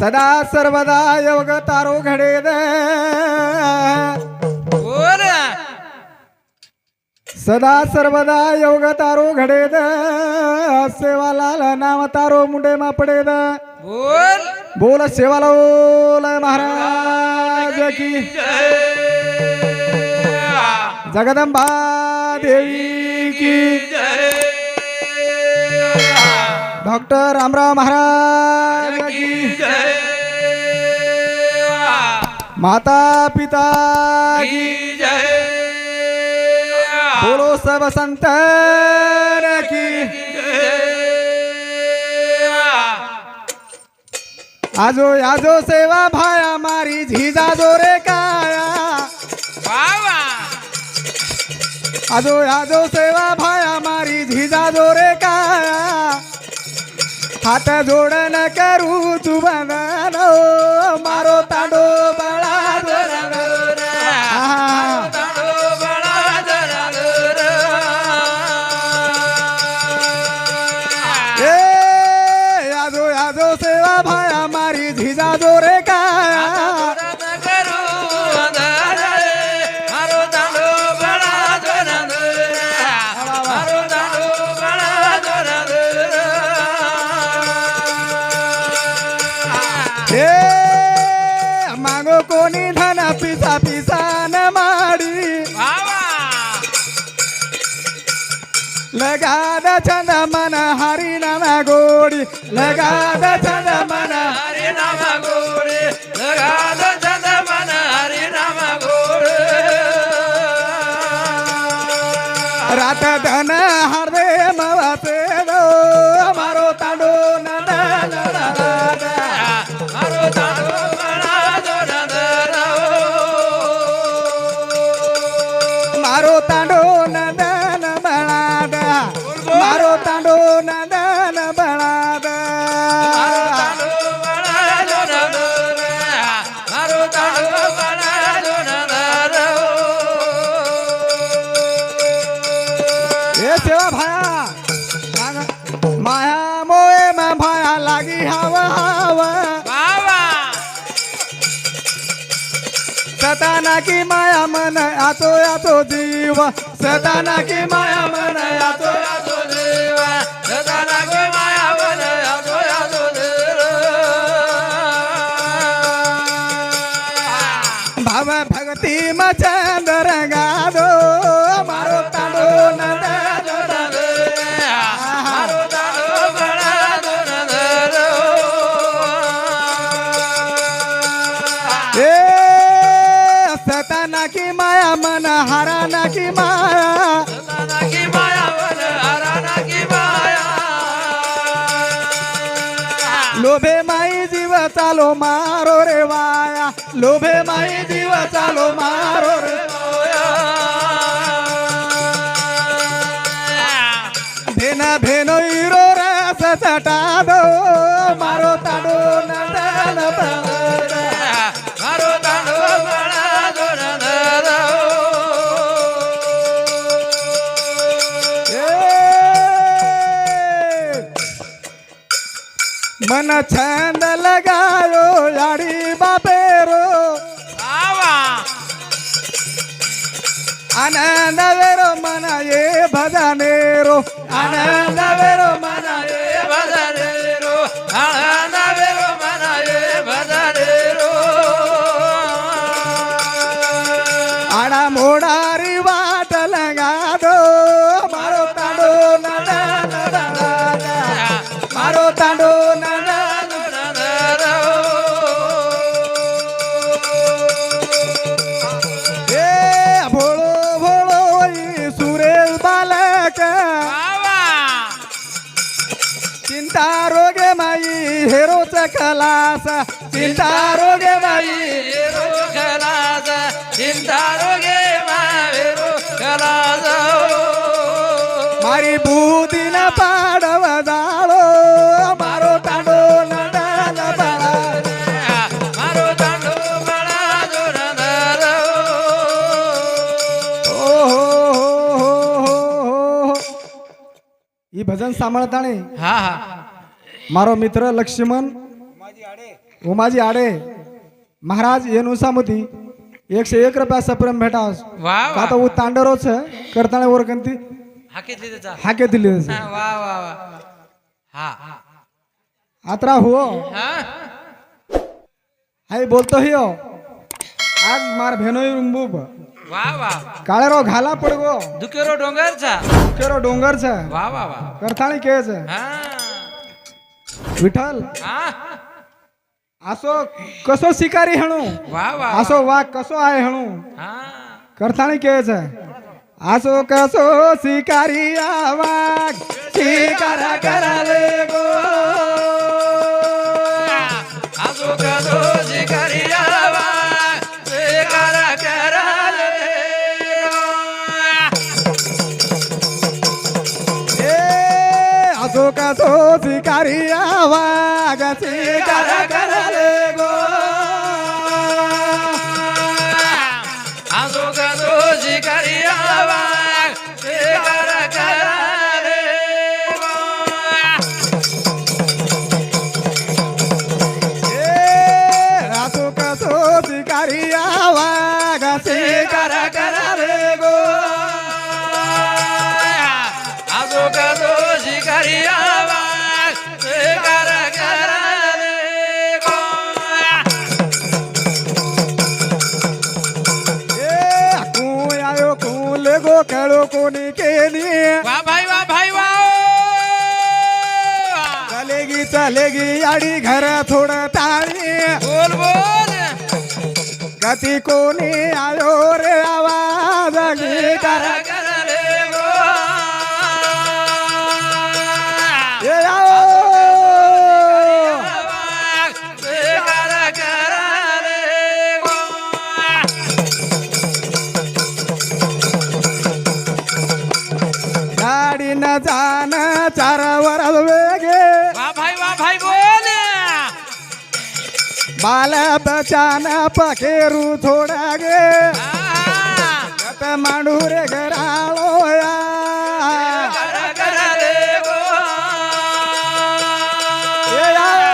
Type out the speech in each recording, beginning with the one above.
सदा सर्वदा योग तारो घडे सदा सर्वदा योग तारो घडे द. सेवालाल नाम तारो मुंडे मा पडे द. बोल. बोल सेवालाल महाराज की. जगदंबा देवी की. डॉक्टर रामराव महाराज की माता पिता की बोलो सब संतन की आजो आजो सेवा भाया मारी झिजा जोरे काया. आजो आजो सेवा भाया मारी झिजा जोरे काया. हात जोडन करू तू बंधन मारो तांडो गोरी लगा लगाद चंद मन हरे नाम गोरी लगा दो चंद मन हरे नाम गोरी रात की माया मन आतो आतो जीव. सताना की माया मन आतो यादो माई चालो मारो रे वाया. लोभे माई दिवा चालो मारो रे भेना भेनो इरो रस चटा मारो ताडो नंदन मारो तांडो मन छान खलास चिंता रोगे माई. खलास चिंता रोगे मावेरो खलास. मारी भूतीन पाडव जाळो मारो तांडो हो, हो, हो, ही भजन सांभाळताने हा हा. मारो मित्र लक्ष्मण उमाजी आडे महाराज ये नुसामती एकशे एक रुपया सप्रेम भेटावस. वा का वा तो वो तांडरोच करताना वर कंती हाकेतली त्याचा हाके दिली वा वा वा. हा. आत्रा हो हा? हाय बोलतो ही हो आज मार भेनोई रुंबूब. वा वा. काळे रो घाला पडगो. दुकेरो डोंगरचा केरो डोंगर छ वा वा वा. करताणी केच हा. विठ्ठल. हा? असो कसो शिकारी हणू? वा वा असो वाघ कसो आहे हणू? हा. करताणी केच असो कसो शिकारी आ वाघ शिकारा कराले गो. आजो कदो शिकारी आवा शिकार कराले ए असो कसो शिकारी आ चलेगी आडी घर थोडं ताळी. बोल बोल. गती कोणी आयो रे आवाज गीतार बाल बचान पखेरू थोडा गे मांडू रे घराळो या. ए आओ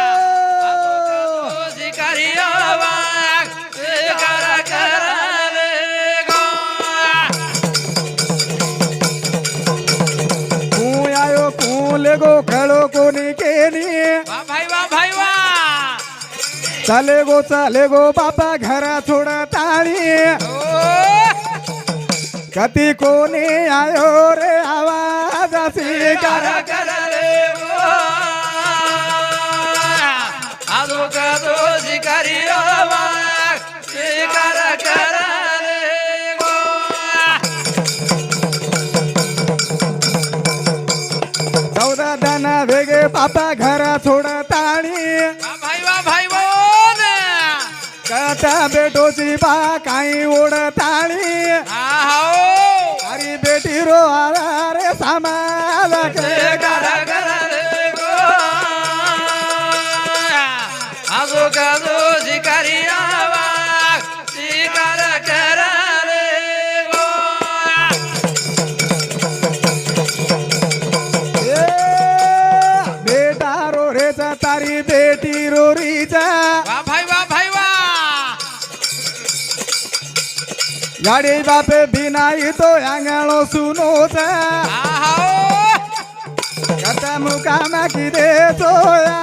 कू आयो कू लेगो खेळो कोणी केली चाले गो चाले गो बाबा घरा थोडा ताळी. कधी कोणी आयो रे आवाज असे करा आजो शिकारी चौदा दाना वेगे बापा घरा थोडा ताळी. कटा बेटोची बा काही ओढ ताळी आहो. अरे बेटी रो आला रे गो. आजो काजो गाडी बापे बिनाई तो आंगणो सुनो आहो कथा मुकामा किदे सोया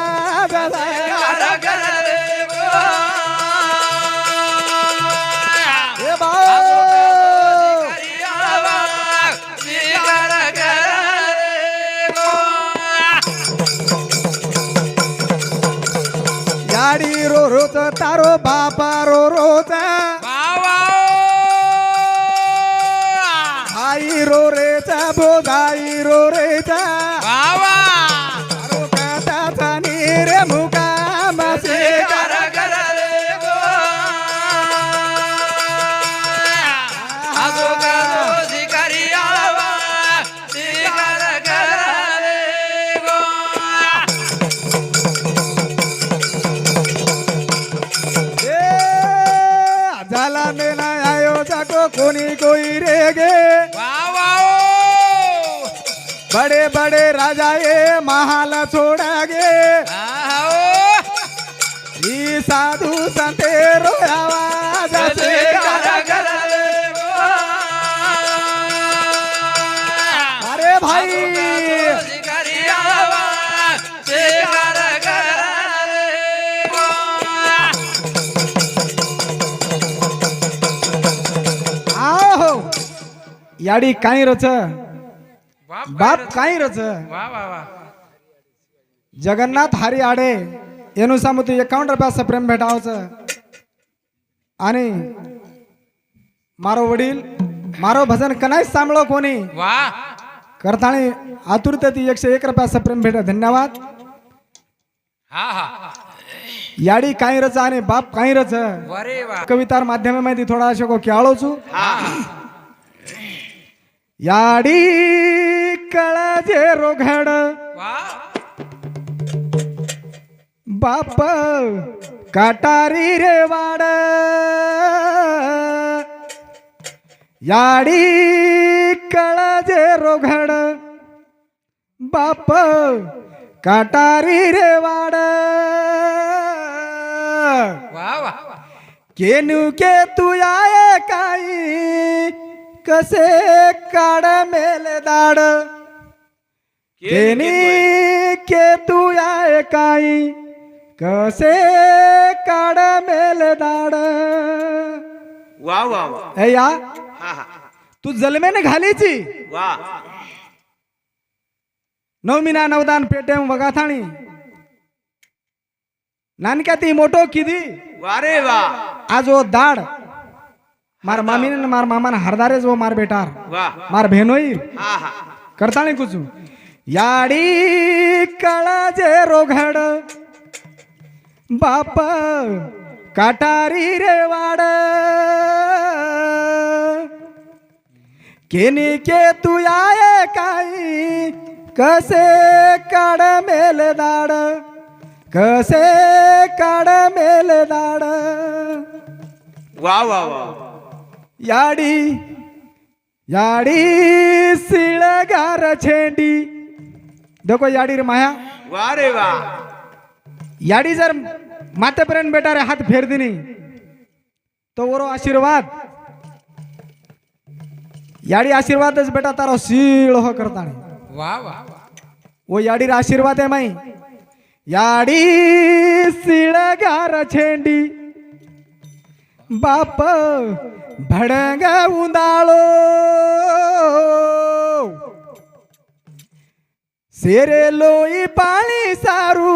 गाडी रो रोच तारो बापा ತಾಯಿರೋ ರೈತ बड़े बड़े राजा ये महाल छोड़ा गे। साधू संते रोयावाजाचे अरे भाई। याडी काही रच बाप काय रच जगन्नाथ हरी आडे येणू सामू तू एकावन्न रुपयाचं प्रेम भेटावचं. आणि मारो वडील मारो भजन कनाय सांभळो कोणी? करताळी आतुरते ती एकशे एक रुपयाचं प्रेम भेट धन्यवाद. याडी काही रच आणि बाप काही रच कवितार माध्यमे माहिती थोडा अशोक खेळाळोचू याडी कळाजे रोघड बाप काटारी रे वाड याडी कळाजे रोघड बाप काटारी रे वाड केनू के तू आय काही कसे काड मेले दाड? केनी के तू आये काही? कसे काड मेले दाड? वा वा वा. हे या तू जलमेने घालीची? वा. नवमीना नवदान पेटेम वगाथाणी. नानक्या ती मोठो किदी? वा रे वा. आज वो दाड. मार मामीने मार मामाने हरदारेच वो मार बेटार मार बहनोई हा. हा करताणी कुचू याडी कळजे रोघड. बाप काटारी रे वाड. केनी के तू आये काही कसे काड मेल दाड? कसे काड मेल दाड? वा वा वा. याडी याडी सिळगार झेंडी. देखो याडी रे माया वारे वा. याडी जर मातेपर्यंत बेटा रे हात फेर दिनी तो वरो आशीर्वाद. याडी आशीर्वादच बेटा तारो शिळ हो करता वा वा वो. याडी रे आशीर्वाद आहे माई. याडी सिळगार झेंडी. बाप भडंग उंदाळो. सेरे लोई पाणी सारू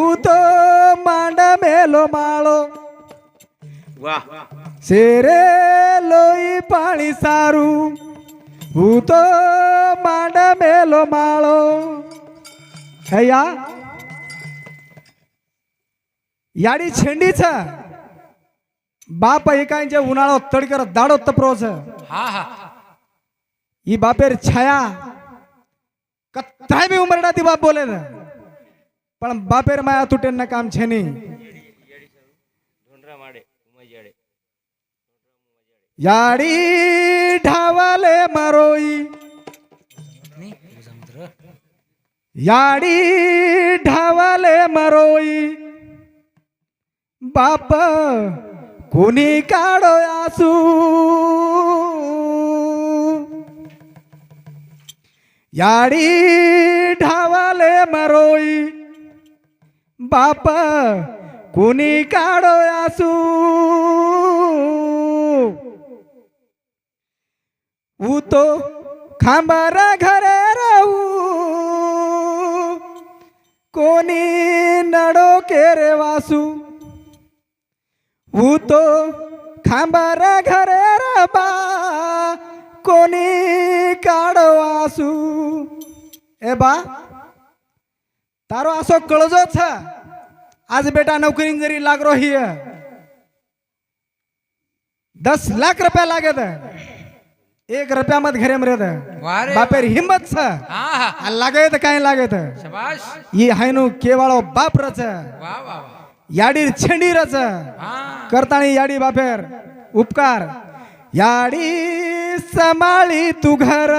उतो मांड मेलो माळो. वा सेरे लोई पाणी सारू उतो मांड मेलो माळो. हे या याडी छेंडीच बाप एकांचे उन्हाळो तडकर दाडो तपरोच હા હા ही बापेर छाया. कत्ताय बी उमरडा ती बाप बोले ना पण बापेर माया तुटे ना काम छे ढावाले मरोई. याडी ढावाले मरोई बाप कोणी काढो आसू याडी ढावाले मरोई बाप कोणी काढो आसू उतो खांबारा घरे राहू कोणी नडो केरे ऊ तो खांबार घरे रबा कोणी काढवासू ए बा तारो असो कळजो छ आज बेटा नौकरी जरी लागरो हिय दस लाख रुपया लागत एक रुपया मत घरे मरे बापेर हिम्मत छ लागत काय थे ये हायनु केवळ बाप रच वा. याडी छेंडी रच करतानी याडी बापेर उपकार. याडी समाळी तू घर.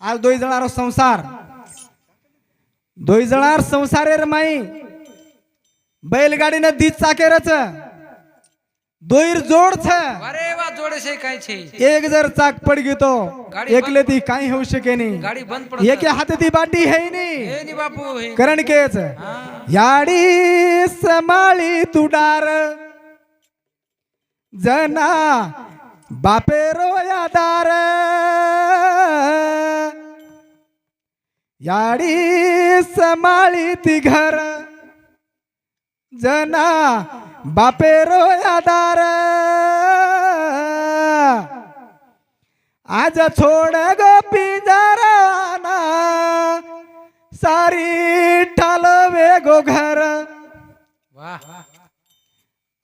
आज दोई जणार संसार. दोई जणार संसारे माई. बैलगाडीनं दीच चाकेरच. दोईर जोड एक जर चाक पड घेतो गाडी एकले ती काही होऊ शके नाही. गाडी बंद पडत एके हात ती बाटी है नाही. बापू करण केच हा. याडी समाळी तुडार जना बापेरो यादार याडी समाळी ती घर बापे बापेरो यादार। आज छोड गो पिंजराना सारी ठालवे गो घर।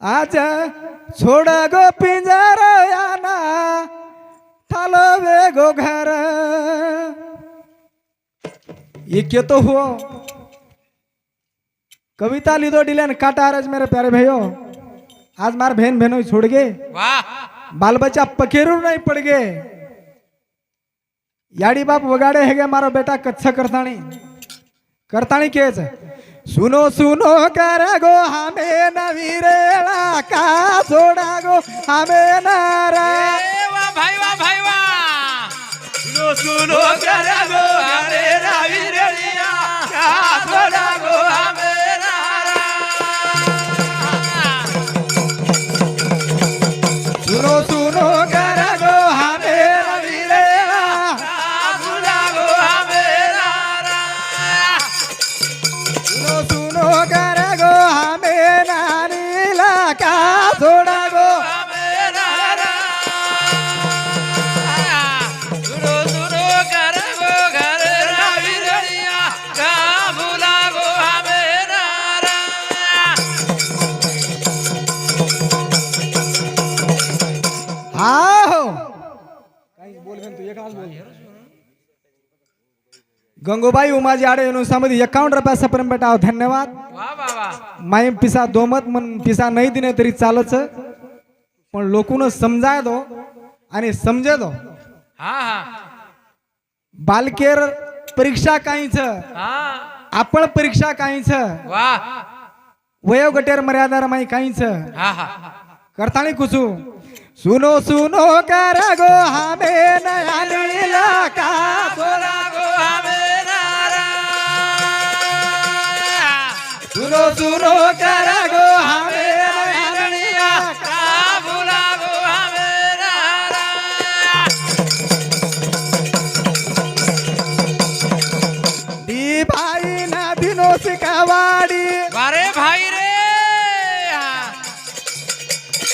आज छोड गो पिंजराना ठालवे गो घर। एक तो हुओ कविता लिदो डिलन काटा आज मेरे प्यारे भाइयों। आज मार बहन बहनों छोड़ गे वा बाल बच्चा पखेरू नहीं पड़ गए। याडी बाप वगाड़े है मारो बेटा कच्छ करताणी करताणी केच सुनो सुनो कर गो हमें नवीरेला का छोड़ा गो हमें नारा भाई वा भाई वा सुनो सुनो करा गो रावी रेडिया का थोड़ा गो मेरा गंगूबाई उमाजी आडे नुसामध्ये एकावन्न रुपया सपर्यंत बेटाव धन्यवाद वा वा वा माई पिसा दोमत मन पिसा नाही दिने तरी चालच पण लोकून समजाय दो आणि समजे दो हा हा बालकेर परीक्षा काहीच आपण परीक्षा काहीच वयोगटेर मर्यादा माई काहीच हा हा करताणी कुसू सुनो सुनो कर गो हमे नया नीला का भूला गो मेरा सुनो सुनो कर गो हमे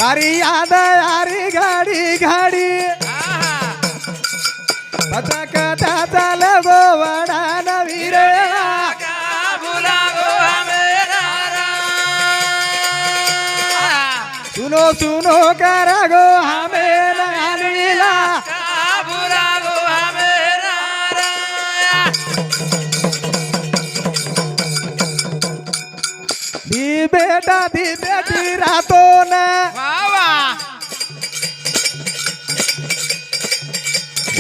अरे याद यारी गाडी गाडी पथक चाल गो वडा नवी रे. सुनो सुनो कर गो हमे नया दी बेटा दी बेटी रात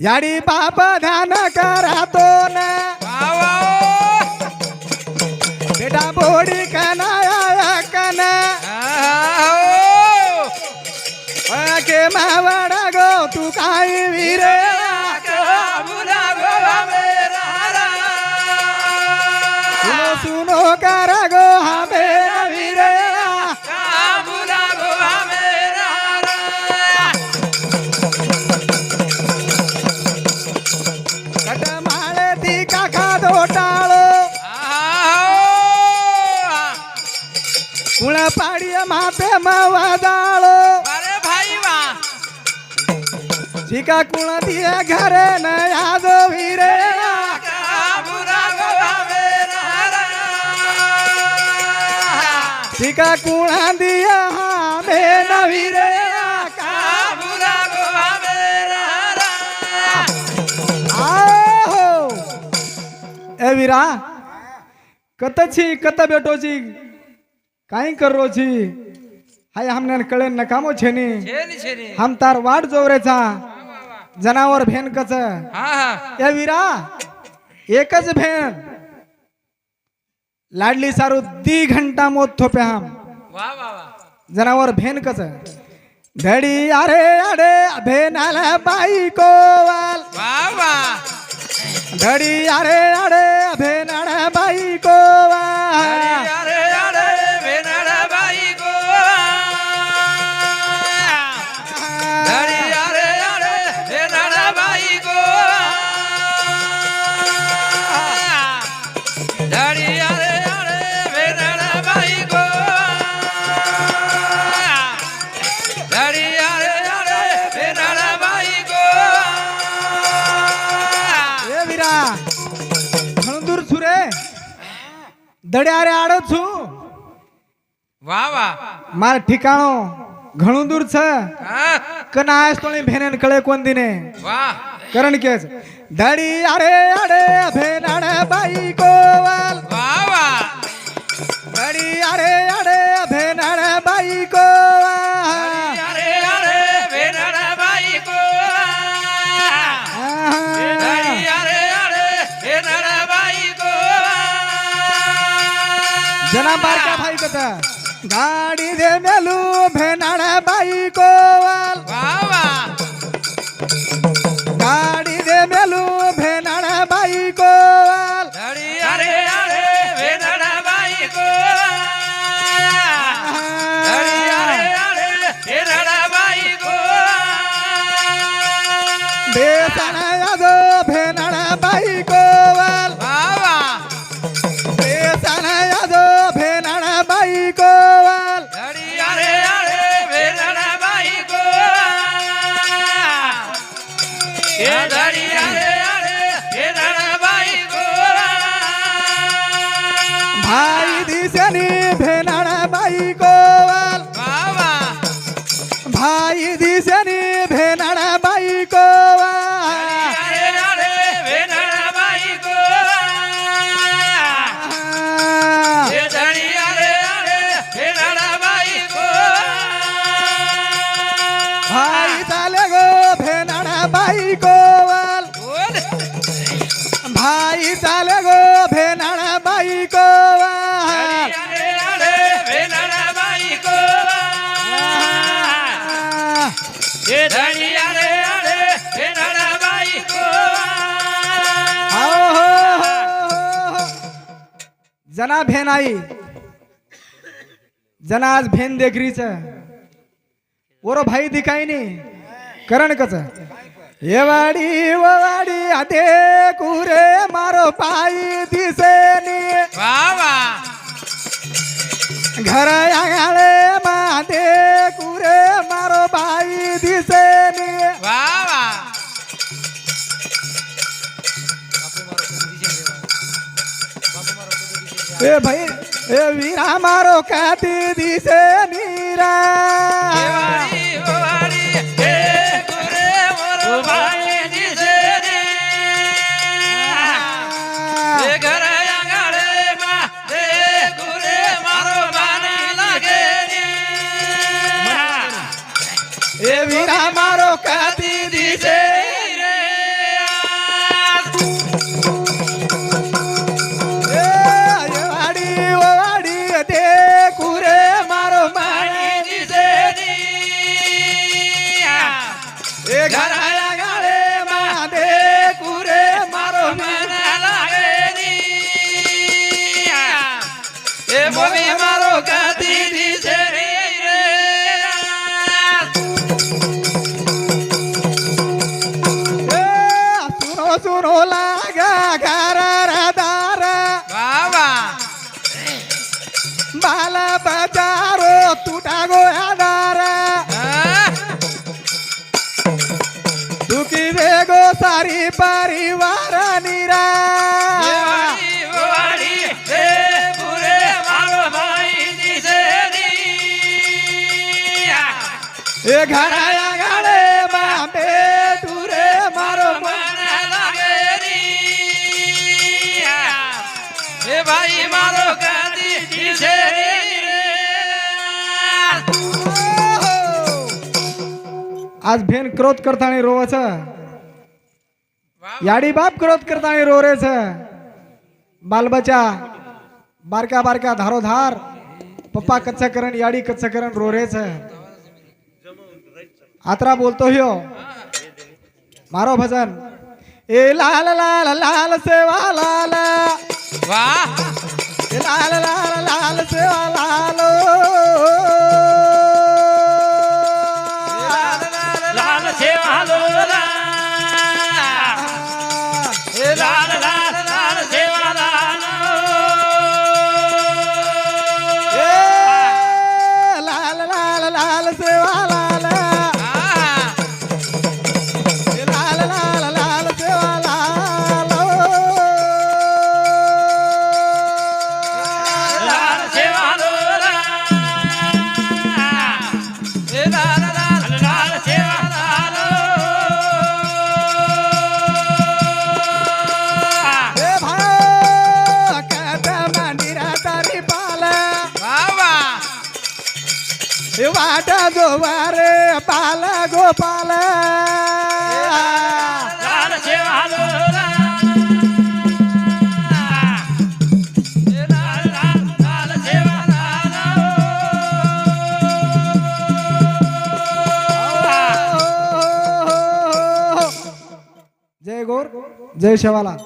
याडी बाप ध्यान करा तो न बेटा बोडी कनाया कन के मावडा गो तू काही विरे? मावा डाळ अरे भाई झिका कुणा दिया घर न याद भिरे चिका कुणा दिया हा मे नवी रे ए वीरा कत छी कत बेटो छी काई कर रो छी हाय हमने कळेन नकामो कामो छेनी? छेनी छेनी. हम तार वाट जोवरेचा. जनावर भेन कच. ए वीरा एकच भेन. लाडली सारू दी घंटा मोत थोपे हम. जनावर भेन कच. धडी अरे अरे भेनाला बाई कोवाल. धडी अरे अरे भेनाला बाई कोवाल. દડિયારે આડો છું વાહ વાહ મારા ઠિકાણો ઘણું દૂર છે હા કના આયસ તોણી ભેને કળે કોણ દિને વાહ કરણ કે છે ધડી અરે અરે ભેનાણ બાઈ કોવાલ વાહ વાહ ધડી અરે અરે ભેનાણ બાઈ કોવાલ बारका गाडी दे जना भेन आई. जना आज भेन देखरीच ओरो भाई दिखाई नहीं करण कच ये वाडी वाडी आते कुरे मारो पायी दिसे नी वा वा. घर आगाळे ए भाई ए वीरा मारो काती दिसे नीरा आज भेन क्रोध करताना रोवच याडी बाप क्रोध करताना रोरेच बालबचा बारका बारका धारो धार पप्पा कच्चा करण याडी कच्चा करण रोरेच आत्रा बोलतो ह्यो. मारो भजन. ए लाल लाल लाल सेवा लाल. वाह. ए लाल लाल लाल सेवा लाल. जय गोर जय शेवाला